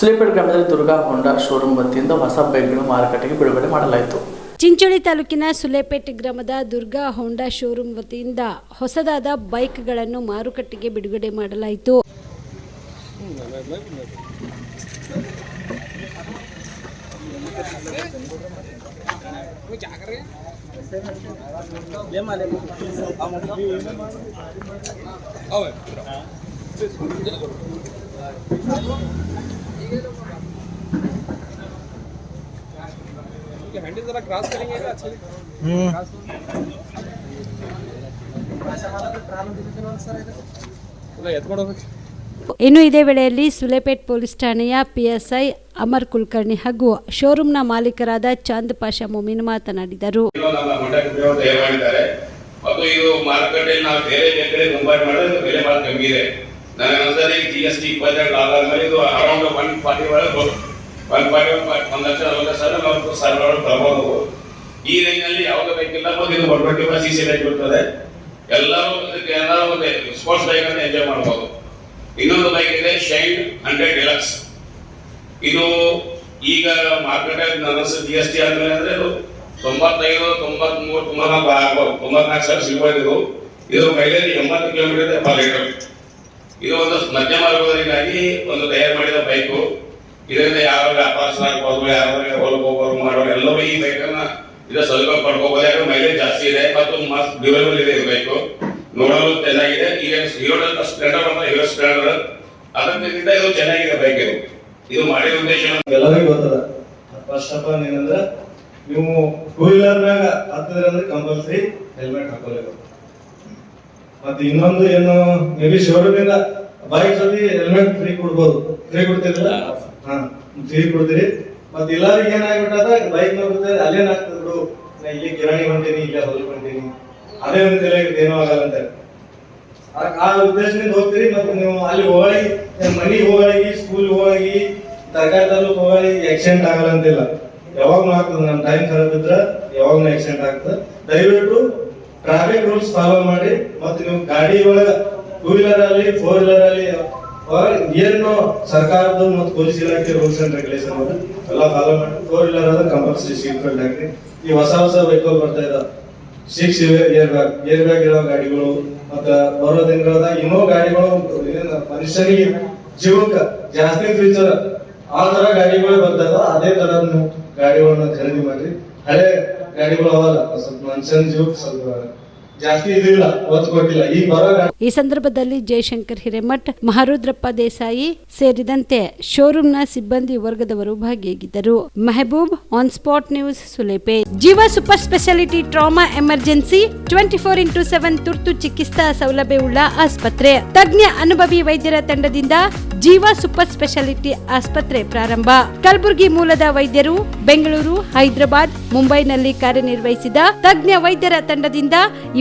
ಸುಲೇಪೇಟ್ ಗ್ರಾಮದಲ್ಲಿ ದುರ್ಗಾ ಹೋಂಡಾ ಶೋರೂಮ್ ವತಿಯಿಂದ ಹೊಸ ಬೈಕ್ಗಳು ಮಾರುಕಟ್ಟೆಗೆ ಬಿಡುಗಡೆ ಮಾಡಲಾಯಿತು. ಚಿಂಚೋಳಿ ತಾಲೂಕಿನ ಸುಲೇಪೇಟೆ ಗ್ರಾಮದ ದುರ್ಗಾ ಹೋಂಡಾ ಶೋರೂಮ್ ವತಿಯಿಂದ ಹೊಸದಾದ ಬೈಕ್ಗಳನ್ನು ಮಾರುಕಟ್ಟೆಗೆ ಬಿಡುಗಡೆ ಮಾಡಲಾಯಿತು. हैंडल जरा क्रॉस करेंगे क्या अच्छा दिखेगा? ಇಲ್ಲ, ಎತ್ಕೊಂಡು ಹೋಗ್ಬೇಕು ಇನ್ನು ಇದೇ ವೇಳೆಯಲ್ಲಿ ಸುಲೇಪೇಟ್ ಪೊಲೀಸ್ ಠಾಣೆಯ ಪಿಎಸ್ಐ ಅಮರ್ ಕುಲಕರ್ಣಿ ಹಾಗೂ ಶೋರೂಮ್ನ ಮಾಲೀಕರಾದ ಚಾಂದ್ ಪಾಷಾ ಮೊಮಿನ್ ಮಾತನಾಡಿದರು ಇದು ನಮ್ಮ ಹೊಂಡಕ್ಕೆ ಉಪಯೋಗ ತಯಾರು ಮಾಡಿದ್ದಾರೆ ಮತ್ತು ಇದು ಮಾರುಕಟ್ಟೆಯಲ್ಲಿ ನಾವು ಬೇರೆ ಬೇರೆ ಕಂಪೇರ್ ಮಾಡಿದ್ರೆ ಬೆಲೆ ಬಹಳ ಕಮ್ಮಿ ಇದೆ ನನಗೆ ಜಿ ಎಸ್ ಟಿ ಇಪ್ಪತ್ತೆರಡು ಆದ್ಮೇಲೆ ಇದು ಅರೌಂಡ್ ಒನ್ ಫಾರ್ಟಿ ಒಳಗೆ ಒನ್ ಫಾರ್ಟಿ ಒಂದು ಲಕ್ಷ ನಲವತ್ತು ಸಾವಿರ ನಲವತ್ತು ಸಾವಿರ ಒಳಗೆ ತರಬಹುದು ಈ ರೇಂಜ್ನಲ್ಲಿ ಯಾವುದೇ ಬೈಕ್ ಇಲ್ಲ ಮತ್ತು ಇದು one twenty five C C bike ಬರ್ತದೆ ಎಲ್ಲರೂ ಇದಕ್ಕೆ ಏನಾದ್ರು ಒಂದು ಸ್ಪೋರ್ಟ್ಸ್ ಬೈಕ್ ಅಂತ ಎಂಜಾಯ್ ಮಾಡ್ಬೋದು. ಇನ್ನೊಂದು ಬೈಕ್ ಇದೆ ಶೈನ್ ಹಂಡ್ರೆಡ್ ಡಿಲಕ್ಸ್ ಇದು ಈಗ ಮಾರ್ಕೆಟ್ ನನ್ನ ಜಿ ಎಸ್ ಟಿ ಆದ್ಮೇಲೆ ಅಂದ್ರೆ ಇದು ತೊಂಬತ್ತೈದು ತೊಂಬತ್ ಮೂರು ತೊಂಬತ್ನಾಲ್ಕು ತೊಂಬತ್ನಾಲ್ಕು ಸಾವಿರ ಸಿಗ್ಬೋದು ಇದು. ಇದು ಮೈಲೇಜ್ ಎಂಬತ್ತು ಕಿಲೋಮೀಟರ್ ಪರ್ ಲೀಟರ್ ಇದು ಒಂದು ಮಧ್ಯಮ ವರ್ಗದವರಿಗಾಗಿ ಒಂದು ತಯಾರು ಮಾಡಿದ ಬೈಕು. ಇದರಿಂದ ಯಾರು ವ್ಯಾಪಾರಸ್ಥರಾಗ್ಬೋದು ಯಾರು ಹೊಲಕ್ಕೆ ಹೋಗೋರು ಮಾಡೋರು ಎಲ್ಲರೂ ಈ ಬೈಕನ್ನ ಇದು ಸೌಲಭ್ಯ ಪಡ್ಕೋಬಹುದು ಯಾಕಂದ್ರೆ ಮೈಲೇಜ್ ಜಾಸ್ತಿ ಇದೆ ಮತ್ತು ಮಸ್ತ್ ಡ್ಯೂರಬಲ್ ಇದೆ ಈ ಬೈಕು. ನೋಡಲು ಚೆನ್ನಾಗಿದೆ. ಈಗ ಹೀರೋ ಸ್ಪ್ಲೆಂಡರ್ ಅಂತ ಹೀರೋ ಸ್ಪ್ಲೆಂಡರ್ ಅದರಿಂದ ಇದು ಚೆನ್ನಾಗಿದೆ ಬೈಕ್ ಇದು. ಇದು ಮಾಡಿದ ಉದ್ದೇಶ ಎಲ್ಲರಿಗೂ ಗೊತ್ತದ. ಫಸ್ಟ್ ಆಫ್ ಆಲ್ ಏನಂದ್ರೆ, ನೀವು ಟೂ ವೀಲರ್ ಮ್ಯಾಗ ಹತ್ತಿದ್ರೆ ಅಂದ್ರೆ ಕಂಪಲ್ಸರಿ ಹೆಲ್ಮೆಟ್ ಹಾಕೋಬೇಕು ಮತ್ತೆ ಇನ್ನೊಂದು ಏನು ಮೇ ಬಿ ಶೋರೂಮ್ ಇಂದ ಬೈಕ್ ಅಲ್ಲಿ ಹೆಲ್ಮೆಟ್ ಫ್ರೀ ಕೊಡ್ಬೋದು. ಫ್ರೀ ಕೊಡ್ತಿರಲ್ಲ? ಹಾ ಫ್ರೀ ಕೊಡ್ತೀರಿ. ಮತ್ತೆ ಇಲ್ಲಾರಿಗೆ ಏನಾಗ್ಬಿಟ್ಟ ಬೈಕ್ ನೋಡ್ತಾರೆ ಅಲ್ಲೇನ್ ಆಗ್ತದ ಬಿಡು. ಇಲ್ಲಿ ಕಿರಾಣಿ ಹೊಂಟೀನಿ, ಇಲ್ಲ ಹೊಲ್ಕೊಂಡೀನಿ ಅದೇ ಒಂದು ತಲೆ ಏನೂ ಆಗಲ್ಲ ಅಂತ. ಆ- ಉದ್ದೇಶದಿಂದ ಹೋಗ್ತೀರಿ, ಮತ್ತೆ ನೀವು ಅಲ್ಲಿ ಹೋಗಿ ಮನೆಗೆ ಹೋಗಿ ಸ್ಕೂಲ್ ಹೋಗಿ, ತರಕಾರಿ ತಾಲೂಕು ಹೋಗಿ ಆಕ್ಸಿಡೆಂಟ್ ಆಗಲ್ಲ ಅಂತಿಲ್ಲ. ಯಾವಾಗ್ಲೂ ಆಗ್ತದೆ ನಮ್ಮ ಟೈಮ್ ಖರಾಬ್ ಇದ್ರ ಯಾವಾಗ್ಲೂ ಆಕ್ಸಿಡೆಂಟ್ ಆಗ್ತದೆ. ದಯವಿಟ್ಟು ಟ್ರಾಫಿಕ್ ರೂಲ್ಸ್ ಫಾಲೋ ಮಾಡಿ ಮತ್ತೆ ನೀವು ಗಾಡಿ ಒಳಗೆ ಟೂ ವೀಲರ್ ಅಲ್ಲಿ ಫೋರ್ ವೀಲರ್ ಅಲ್ಲಿ ಏನು ಸರ್ಕಾರದ ಮತ್ತು ಪೊಲೀಸ್ ಇಲಾಖೆ ರೂಲ್ಸ್ ಅಂಡ್ ರೆಗ್ಯುಲೇಷನ್ ಎಲ್ಲ ಫಾಲೋ ಮಾಡಿ. ಫೋರ್ ವೀಲರ್ ಅದ ಕಂಪಲ್ಸರಿ ಸೀಟ್ ಬೆಲ್ಟ್ ಹಾಕ್ರಿ. ಈ ಹೊಸ ಹೊಸ ವೆಹಿಕಲ್ ಬರ್ತಾ ಇದಾವೆ. Six air bag air bag ಇರೋ ಗಾಡಿಗಳು ಮತ್ತ ಬರೋ ದಿನಗಳದ ಇನ್ನೂ ಗಾಡಿಗಳು ಮನುಷ್ಯನಿಗೆ ಜೀವಕ್ಕ ಜಾಸ್ತಿ ಫ್ಯೂಚರ್ ಆ ತರ ಗಾಡಿಗಳು ಬರ್ತಾವ ಅದೇ ತರ ನೀವು ಗಾಡಿಗಳನ್ನ ಖರೀದಿ ಮಾಡ್ರಿ. ಹಳೆ गाडी पळोवपाक लागता सगळ्यांच्यान जीव सगळो. ಈ ಸಂದರ್ಭದಲ್ಲಿ ಜಯಶಂಕರ್ ಹಿರೇಮಠ್, ಮಹಾರುದ್ರಪ್ಪ ದೇಸಾಯಿ ಸೇರಿದಂತೆ ಶೋರೂಮ್ನ ಸಿಬ್ಬಂದಿ ವರ್ಗದವರು ಭಾಗಿಯಾಗಿದ್ದರು. Mehboob on spot news ಸುಲೇಪೆ. Jeeva super speciality trauma emergency twenty four into seven ತುರ್ತು ಚಿಕಿತ್ಸಾ ಸೌಲಭ್ಯವುಳ್ಳ ಆಸ್ಪತ್ರೆ. ತಜ್ಞ ಅನುಭವಿ ವೈದ್ಯರ ತಂಡದಿಂದ ಜೀವ ಸೂಪರ್ ಸ್ಪೆಷಾಲಿಟಿ ಆಸ್ಪತ್ರೆ ಪ್ರಾರಂಭ. ಕಲಬುರಗಿ ಮೂಲದ ವೈದ್ಯರು ಬೆಂಗಳೂರು, ಹೈದರಾಬಾದ್, ಮುಂಬೈನಲ್ಲಿ ಕಾರ್ಯನಿರ್ವಹಿಸಿದ ತಜ್ಞ ವೈದ್ಯರ ತಂಡದಿಂದ